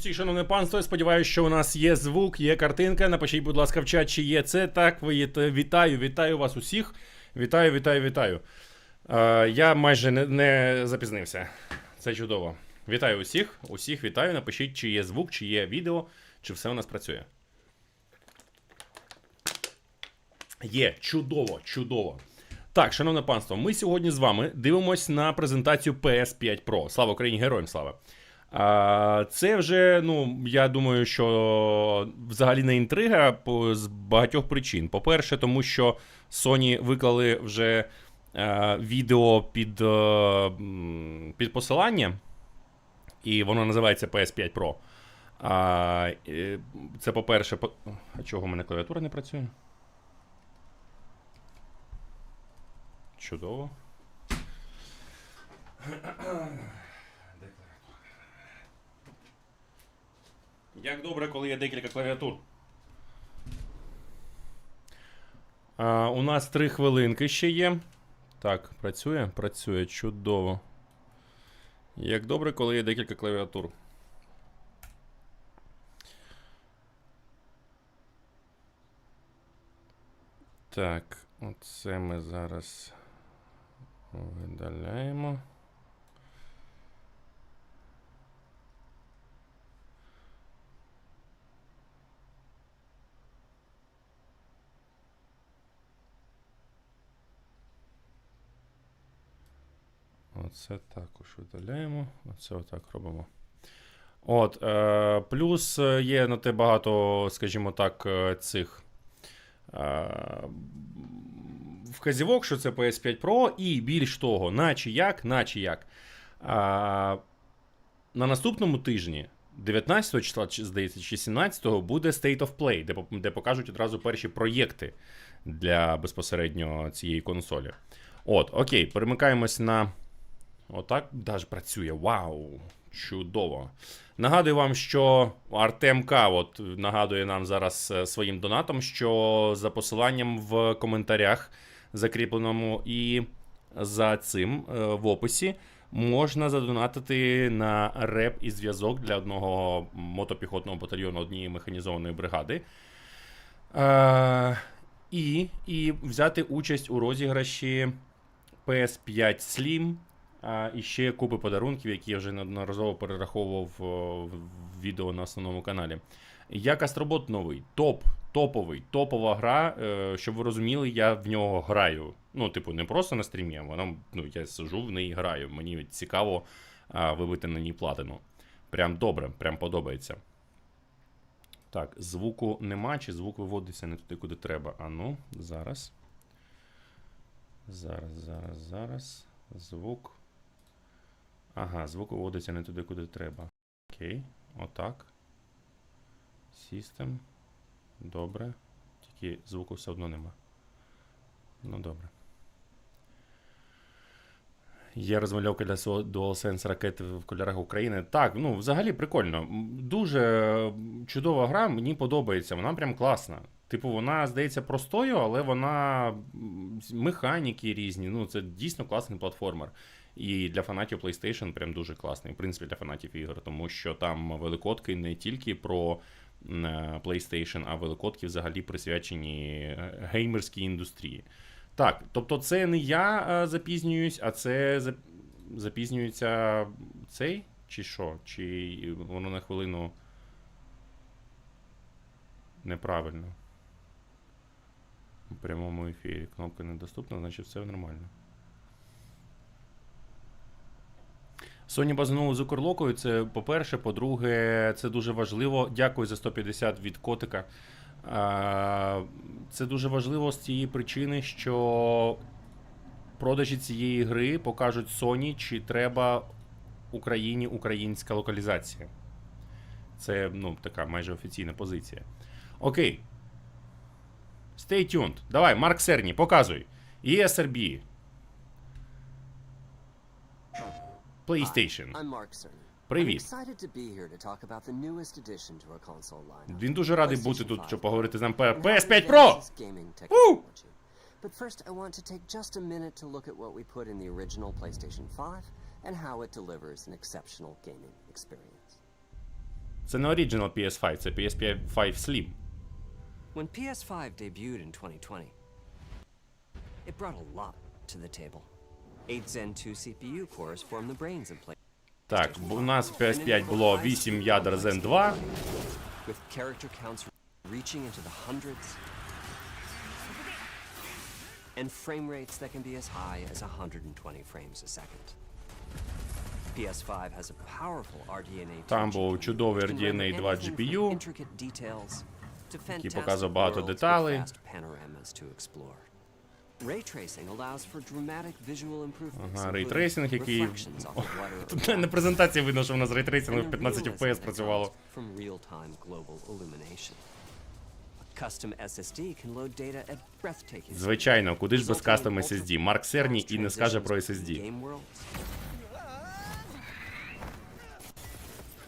усіх, шановне панство. Сподіваюся, що у нас є звук, є картинка. Напишіть, будь ласка, в чат, чи є це так. Ви є- вітаю, вітаю вас усіх. Вітаю, вітаю, вітаю. Е, я майже не, не запізнився. Це чудово. Вітаю усіх, усіх вітаю. Напишіть, чи є звук, чи є відео, чи все у нас працює. Є, чудово, чудово. Так, шановне панство, ми сьогодні з вами дивимось на презентацію PS5 Pro. Слава Україні, героям слава. А, це вже, ну, я думаю, що взагалі не інтрига з багатьох причин. По-перше, тому що Sony виклали вже е, відео під, е, під посилання, і воно називається PS5 Pro. А, це по-перше, по... а чого в мене клавіатура не працює? Чудово. Як добре, коли є декілька клавіатур. А, у нас три хвилинки ще є. Так, працює? Працює. Чудово. Як добре, коли є декілька клавіатур. Так, оце ми зараз видаляємо. Оце також видаляємо. Оце отак робимо. От, е, плюс е, є на те багато, скажімо так, е, цих е, вказівок, що це PS5 Pro, і більш того, наче як, наче як. А, на наступному тижні, 19 числа, чи, здається, чи 17 буде State of Play, де, де покажуть одразу перші проєкти для безпосередньо цієї консолі. От, окей, перемикаємось на. Отак даже працює. Вау! Чудово. Нагадую вам, що Артем К. От нагадує нам зараз е, своїм донатом, що за посиланням в коментарях, закріпленому і за цим е, в описі, можна задонатити на реп і зв'язок для одного мотопіхотного батальйону однієї механізованої бригади. Е, і, і взяти участь у розіграші PS5 Slim. А, і ще купи подарунків, які я вже неодноразово перераховував в в відео на основному каналі. Як Астробот новий, топ, топовий, топова гра. Е, щоб ви розуміли, я в нього граю. Ну, типу, не просто на стрімі, а воно, ну, я сижу в неї граю. Мені цікаво а, вибити на ній платину. Прям добре, прям подобається. Так, звуку нема, чи звук виводиться не туди, куди треба. А ну, зараз. Зараз, зараз, зараз. Звук. Ага, звук виводиться не туди, куди треба. Окей, отак. System. Добре. Тільки звуку все одно нема. Ну, добре. Є розмальовка для DualSense ракети в кольорах України. Так, ну взагалі прикольно. Дуже чудова гра, мені подобається. Вона прям класна. Типу, вона здається простою, але вона механіки різні. Ну, це дійсно класний платформер. І для фанатів PlayStation прям дуже класний. В принципі, для фанатів ігор, тому що там великодки не тільки про е, PlayStation, а великодки взагалі присвячені е, геймерській індустрії. Так, тобто це не я е, запізнююсь, а це запізнюється цей чи що? Чи воно на хвилину неправильно? У прямому ефірі кнопка недоступна, значить все нормально. Sony базанули з Укрлокою. Це по-перше, по-друге, це дуже важливо. Дякую за 150 від котика. Це дуже важливо з цієї причини, що продажі цієї гри покажуть Sony, чи треба Україні українська локалізація. Це ну, така майже офіційна позиція. Окей. Stay tuned. Давай, Марк Серні, показуй. ESRB. console lineup. Він дуже радий бути PlayStation тут, 5. щоб поговорити з ним про and how it PS5 Pro! advances gaming technology. But first, I want to take just a minute to look at what we put in the original PlayStation 5 and how it delivers an exceptional gaming experience. Це не Original PS5, це PS5 Slim. When PS5 debuted in 2020, it brought a lot to the table. Eight Zen 2 CPU cores form the brains of play. Так, бо у нас в PS5 було 8 ядер Zen 2. with character counts reaching into the hundreds, and frame rates that can be as high as 120 frames a second. PS5 has a powerful RDNA 2 Там був GPU, чудовий which can RDNA render 2 anything from GPU, intricate details to який fantastic показував багато worlds with деталей. Ага, including рейтрейсинг, який. reflections off of water Тут на презентації видно, що в нас рейтрейсинг в 15 FPS працювало. Звичайно, куди ж без кастом SSD? Марк Серні і не скаже про SSD.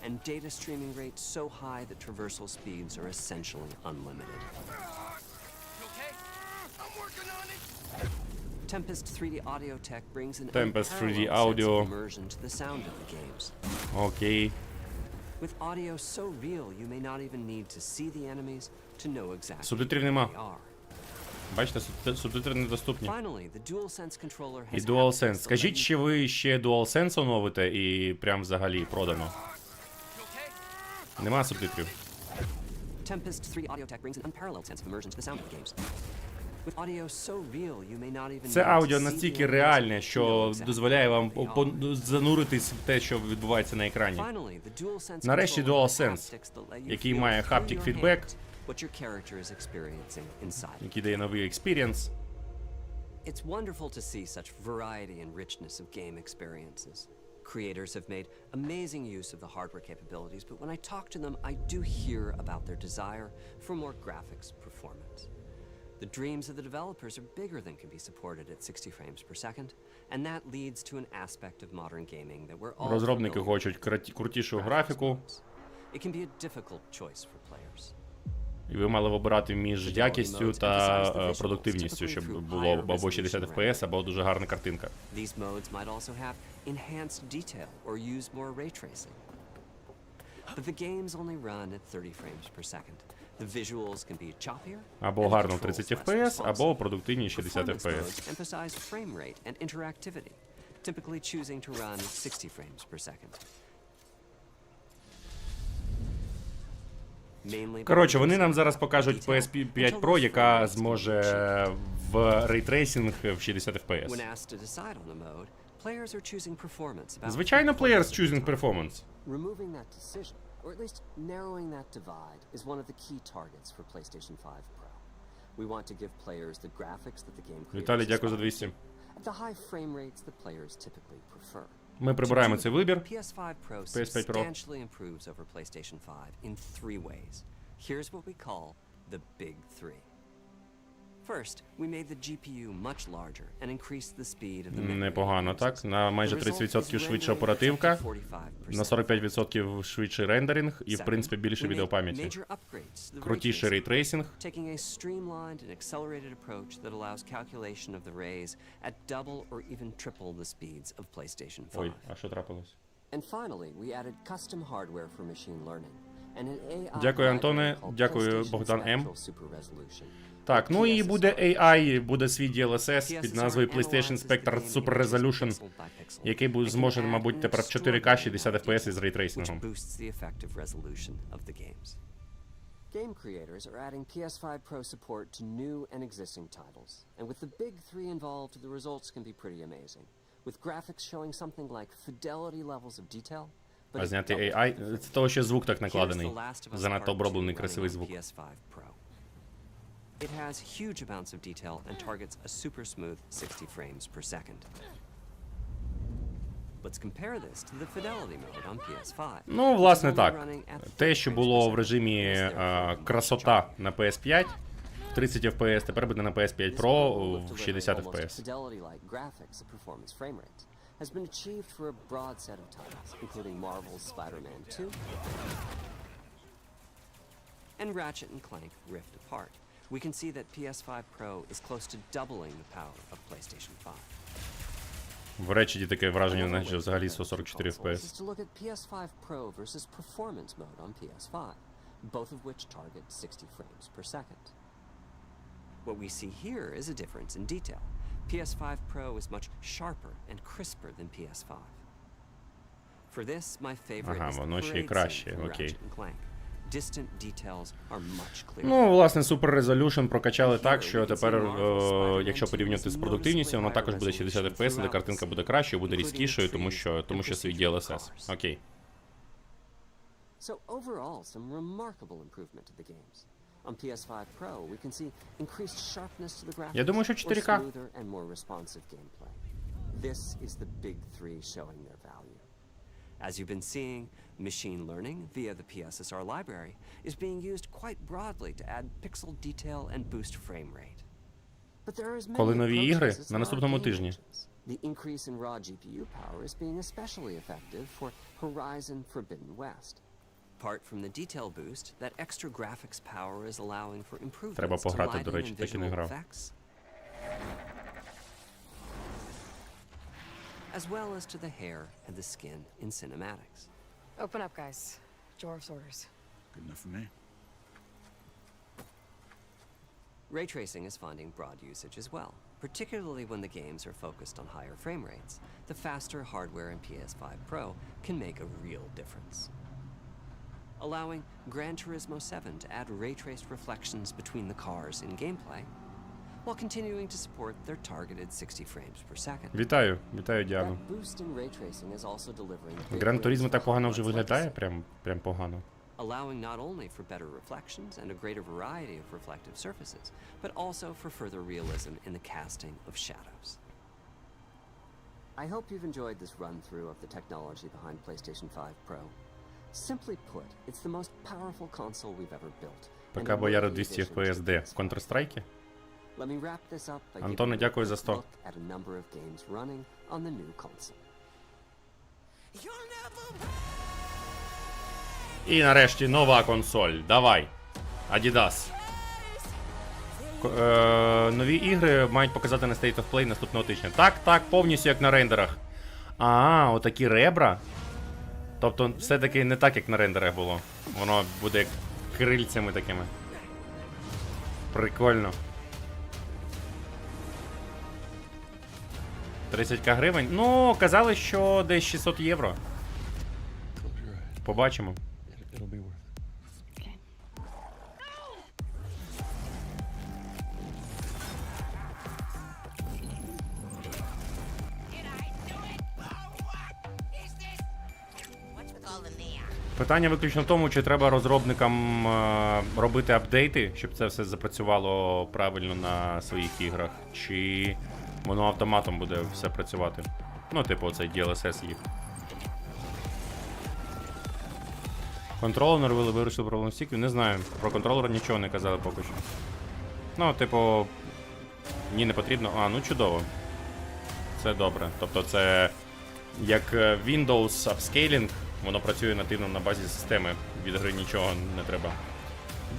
And data streaming rates so high that traversal speeds are essentially unlimited. Tempest 3D Audio Tech brings an Tempest 3D Audio. immersion to the sound of the games. Окей. With audio so real, you may not even need to see the enemies to know exactly Субтитрів нема. they are. Бачите, субтитри недоступні. І DualSense. Скажіть, чи ви ще DualSense оновите і прям взагалі продано? Нема субтитрів. Tempest 3 Audio Tech brings an unparalleled sense of immersion to the sound of the games. Це аудіо настільки реальне, що дозволяє вам зануритись в те, що відбувається на екрані. Нарешті DualSense, який має haptic feedback. який дає новий експірієнс. It's wonderful to see such variety and richness of game experiences. Creators have made amazing use of the hardware capabilities, but when I talk to them, I do hear about their desire for more graphics performance. The dreams of the developers are bigger than can be supported at 60 frames per second, and that leads to an aspect of modern gaming that we're all Розробники хочуть крутішу графіку. It can be a difficult choice for players. і ви мали вибирати між якістю та е, продуктивністю, щоб було або 60 FPS, або дуже гарна картинка. These modes might also have enhanced detail or use more ray tracing. But the games only run at 30 frames per second. Або гарно в controls 30 less FPS, або продуктивні 60 Performance FPS. modes emphasize frame rate and interactivity, typically choosing to run at 60 frames per second. Mainly Коротше, вони нам зараз покажуть detail PSP5 until Pro, those яка зможе в рейтрейсинг в 60 When FPS. Звичайно, players choosing performance. Removing that decision, or at least narrowing that divide, is one of the key targets for PlayStation 5 Pro. We want to give players the graphics that the game creators Віталій, дякую за aspire 200. to at the high frame rates that players typically prefer. Ми прибираємо цей вибір. PS5 Pro PS5 Pro. substantially improves over PlayStation 5 in three ways. Here's what we call the big three. First, we made the GPU much larger and increased the speed of the memory Непогано, так. На майже 30% швидша оперативка, на 45% швидший рендеринг і, в принципі, більше відеопам'яті. Крутіший рейтрейсинг. taking a streamlined and accelerated approach that allows calculation of the rays at double or even triple the speeds of PlayStation 5. Ой, а що трапилось? And finally, we added custom hardware for machine learning Дякую, Антоне. Дякую, Богдан М. Так, ну і буде AI, буде свій DLSS під назвою PlayStation Spectre Super Resolution, який буде зможе, мабуть, тепер в 4К 60 FPS із рейтрейсингом. Game creators are adding PS5 Pro support to new and existing titles, and with the big three involved, the results can be pretty amazing. With graphics showing something like fidelity levels of detail, but А зняти AI, це того, що звук так накладений. Занадто оброблений красивий звук. PS5 Pro. It has huge amounts of detail and targets a super smooth 60 frames per second. Let's compare this to the fidelity mode on PS5. Ну, власне It's only так. running at Те, 30 що frames було per в second, режимі and is е, therefore красота на PS5 в 30 FPS, тепер буде на PS5 This Pro goal of в delivering 60 almost FPS. Fidelity-like graphics at performance frame rates has been achieved for a broad set of titles, including Marvel's Spider-Man 2 and Ratchet and Clank Rift Apart. We can see that PS5 Pro is close to doubling the power of PlayStation 5. В речі таке враження, Another наче way to взагалі compare the two 144 consoles FPS. is to look at PS5 Pro versus performance mode on PS5, both of which target 60 frames per second. What we see here is a difference in detail. PS5 Pro is much sharper and crisper than PS5. For this, my favorite Ага, is the воно ще й parade scene краще, from окей. Ratchet and Clank. Distant details are much clearer. Ну, власне, Super Resolution прокачали так, що тепер, е, якщо 2 порівнювати з продуктивністю, воно також буде 60 FPS, але картинка буде краще, буде різкішою, тому що, тому що свій DLSS. Окей. So overall, some remarkable improvement to the games. On PS5 Pro, we can see increased sharpness to the graphics, Я думаю, що 4К. smoother and more responsive gameplay. This is the big three showing their value. As you've been seeing, machine learning via the PSSR library is being used quite broadly to add pixel detail and boost frame rate. But there are as many Коли нові approaches ігри? as На there are наступному game тижні. engines. The increase in raw GPU power is being especially effective for Horizon Forbidden West. Apart from the detail boost, that extra graphics power is allowing for improvements Треба to пограти, lighting до речі, and так і не visual грав. effects, as well as to the hair and the skin in cinematics. Open up, guys. Jorv's orders. Good enough for me. Ray tracing is finding broad usage as well, particularly when the games are focused on higher frame rates. The faster hardware in PS5 Pro can make a real difference. Allowing Gran Turismo 7 to add ray traced reflections between the cars in gameplay, while continuing to support their targeted 60 frames per second. Вітаю, вітаю, Діану. Boost in ray tracing is also delivering Гран wins так погано вже виглядає, прям, прям погано. allowing not only for better reflections and a greater variety of reflective surfaces, but also for further realism in the casting of shadows. I hope you've enjoyed this run through of the technology behind PlayStation 5 Pro. Simply put, it's the most powerful console we've ever built. ПК a 200 FPS де? В Counter-Strike? Антоне, дякую за 100. look at a number of games running on the new console. І нарешті нова консоль. Давай. Adidas. К- Е, нові ігри мають показати на State of Play наступного тижня. Так, так, повністю як на рендерах. А, отакі ребра. Тобто, все-таки не так, як на рендерах було. Воно буде як крильцями такими. Прикольно. 30к гривень. Ну, казали, що десь 600 євро. Побачимо. Питання виключно в тому, чи треба розробникам е, робити апдейти, щоб це все запрацювало правильно на своїх іграх, чи воно автоматом буде все працювати. Ну, типу, оцей DLSS їх. Контролер вирішили проблем стіків. Не знаю. Про контролер нічого не казали поки що. Ну, типу. Ні, не потрібно. А, ну чудово. Це добре. Тобто це як е, Windows Upscaling, воно працює нативно на базі системи. Від гри нічого не треба.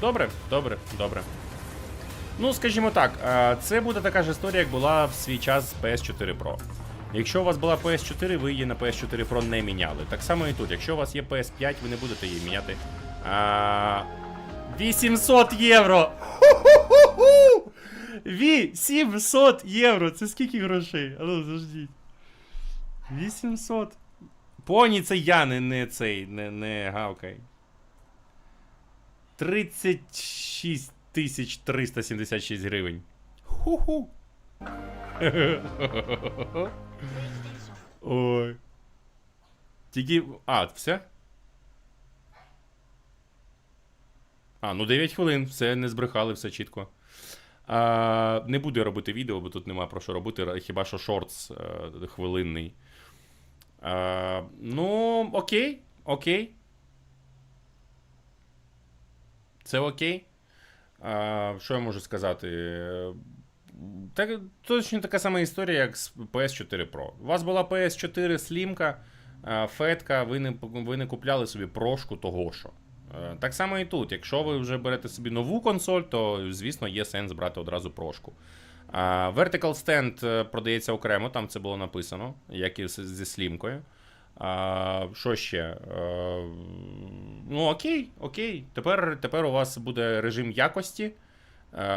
Добре, добре, добре. Ну, скажімо так, е, це буде така ж історія, як була в свій час з PS4 Pro. Якщо у вас була PS4, ви її на PS4 Pro не міняли. Так само і тут. Якщо у вас є PS5, ви не будете її міняти. А... 800 євро! Ху-ху-ху-ху! 800 євро! Це скільки грошей? А ну, заждіть. 800. Поні, це я, не, не цей, не, не гавкай. 36 тисяч 376 гривень. Ху-ху. Ой. Тільки. А, все? А, ну 9 хвилин, все, не збрехали, все чітко. А, не буду я робити відео, бо тут нема про що робити, хіба що шортс е, хвилинний. А, ну, окей, окей. Це окей. А, що я можу сказати? Так, точно така сама історія, як з PS4 Pro. У вас була PS4 слімка, фетка, ви не, ви не купляли собі прошку того що. Е, Так само і тут. Якщо ви вже берете собі нову консоль, то, звісно, є сенс брати одразу прошку. Vertical Stand е, продається окремо, там це було написано, як і зі слімкою. А, що ще? Е, ну, окей, окей. Тепер, тепер у вас буде режим якості, е,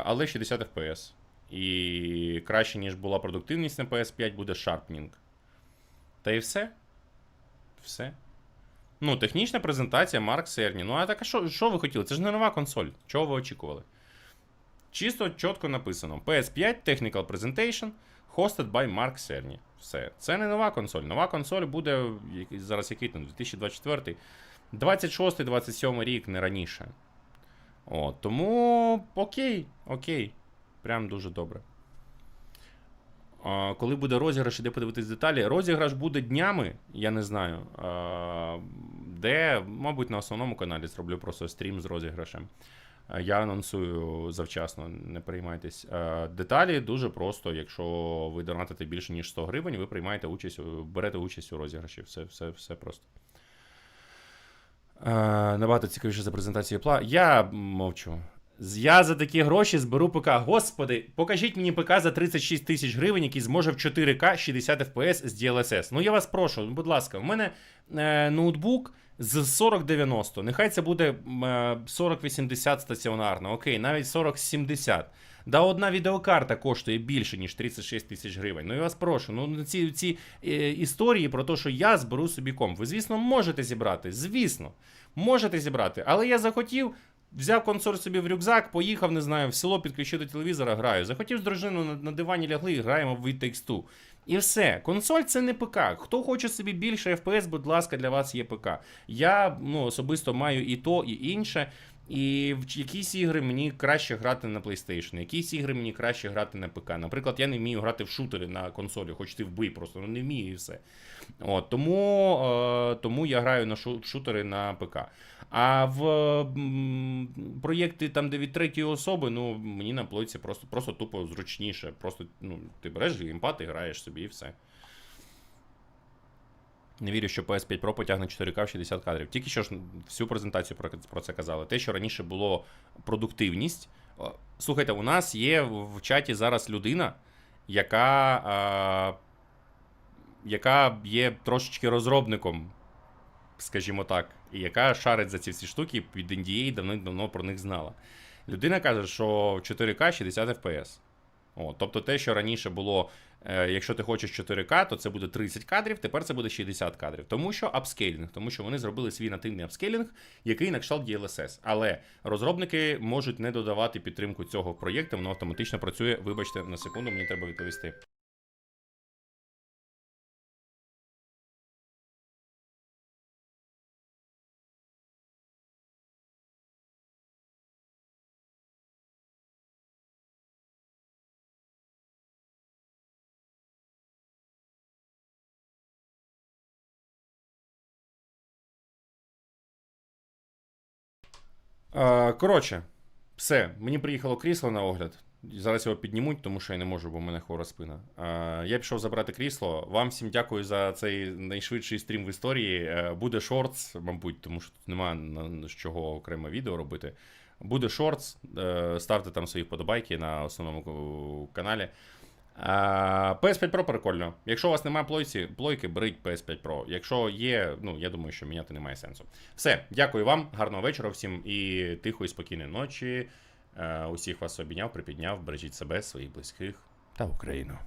але 60 FPS. І краще, ніж була продуктивність на PS5, буде Sharpening. Та і все. Все. Ну, технічна презентація Марк Серні. Ну, а так а що, що ви хотіли? Це ж не нова консоль. Чого ви очікували? Чисто чітко написано: PS5 Technical Presentation, hosted by Mark Cerny. Все. Це не нова консоль. Нова консоль буде зараз який там 2024, 26-27 рік, не раніше. От, тому окей, окей. Прям дуже добре. А, коли буде розіграш, іде подивитись деталі. Розіграш буде днями, я не знаю. А, де, мабуть, на основному каналі зроблю просто стрім з розіграшем. А, Я анонсую завчасно, не приймайтесь. Деталі дуже просто. Якщо ви донатите більше, ніж 100 гривень, ви приймаєте участь, берете участь у розіграші. Все, все, все просто. Е, набагато цікавіше за презентацію пла. Я мовчу. Я за такі гроші зберу ПК. Господи, покажіть мені ПК за 36 тисяч гривень, який зможе в 4К 60 FPS з DLSS. Ну я вас прошу, будь ласка, в мене е, ноутбук з 4090. Нехай це буде е, 4080 стаціонарно. Окей, навіть 4070. Да, одна відеокарта коштує більше, ніж 36 тисяч гривень. Ну я вас прошу, ну ці, ці е, історії про те, що я зберу собі комп. Ви, звісно, можете зібрати. Звісно, можете зібрати. Але я захотів, взяв консоль собі в рюкзак, поїхав, не знаю, в село підключив до телевізора, граю. Захотів з дружиною на, дивані лягли і граємо в It Takes Two. І все. Консоль це не ПК. Хто хоче собі більше FPS, будь ласка, для вас є ПК. Я ну, особисто маю і то, і інше. І в якісь ігри мені краще грати на PlayStation, якісь ігри мені краще грати на ПК. Наприклад, я не вмію грати в шутери на консолі, хоч ти вбий, просто ну, не вмію і все. От, тому, е, тому я граю на шу- шутери на ПК. А в м, проєкти, там, де від третьої особи, ну мені на плойці просто, просто тупо зручніше. Просто ну, ти береш геймпад і граєш собі і все. Не вірю, що PS5 Pro потягне 4К в 60 кадрів. Тільки що ж всю презентацію про, про це казали. Те, що раніше було продуктивність. Слухайте, у нас є в чаті зараз людина, яка, а, яка є трошечки розробником, скажімо так, і яка шарить за ці всі штуки під NDA давно-давно про них знала. Людина каже, що 4К 60 FPS. О, тобто те, що раніше було, якщо ти хочеш 4К, то це буде 30 кадрів, тепер це буде 60 кадрів. Тому що апскейлінг, тому що вони зробили свій нативний апскейлінг, який на кшталт DLSS. Але розробники можуть не додавати підтримку цього проєкту, воно автоматично працює. Вибачте, на секунду, мені треба відповісти. Коротше, все, мені приїхало крісло на огляд. Зараз його піднімуть, тому що я не можу, бо в мене хвора спина. Я пішов забрати крісло. Вам всім дякую за цей найшвидший стрім в історії. Е, Буде шортс, мабуть, тому що тут немає з чого окремо відео робити. Буде шортс. е, Ставте там свої вподобайки на основному каналі. А, PS5 Pro прикольно. Якщо у вас немає плойці, плойки, беріть PS5 Pro. Якщо є, ну я думаю, що міняти немає сенсу. Все, дякую вам, гарного вечора всім і тихої, спокійної ночі. Е, Усіх вас обійняв, припідняв, бережіть себе, своїх близьких та Україну.